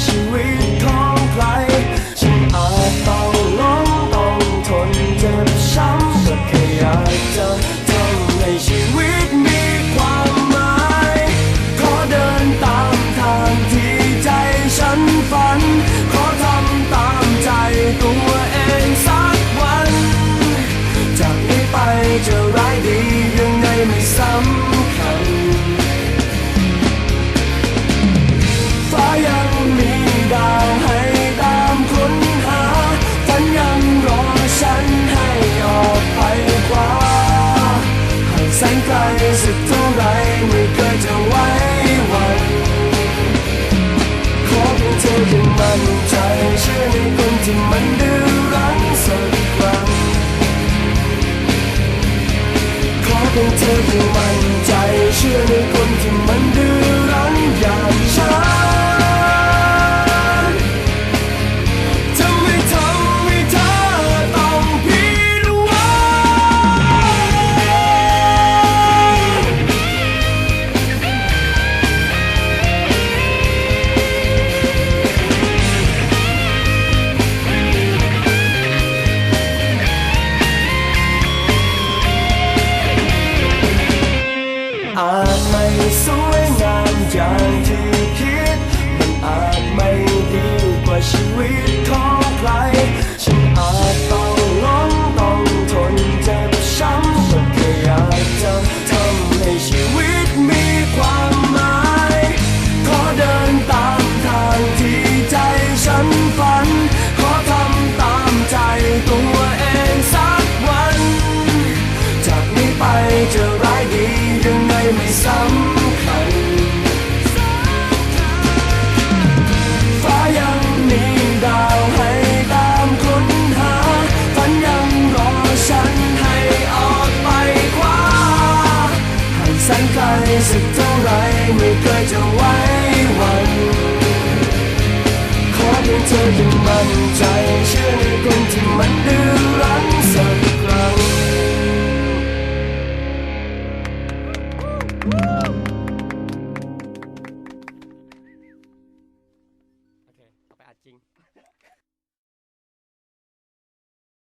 是因为。 ใกล้สักเท่าไรไม่เคยจะไว้วันขอเพียงเธอยังมั่นใจเชื่อ เธอยังมั่นใจเชื่อในคน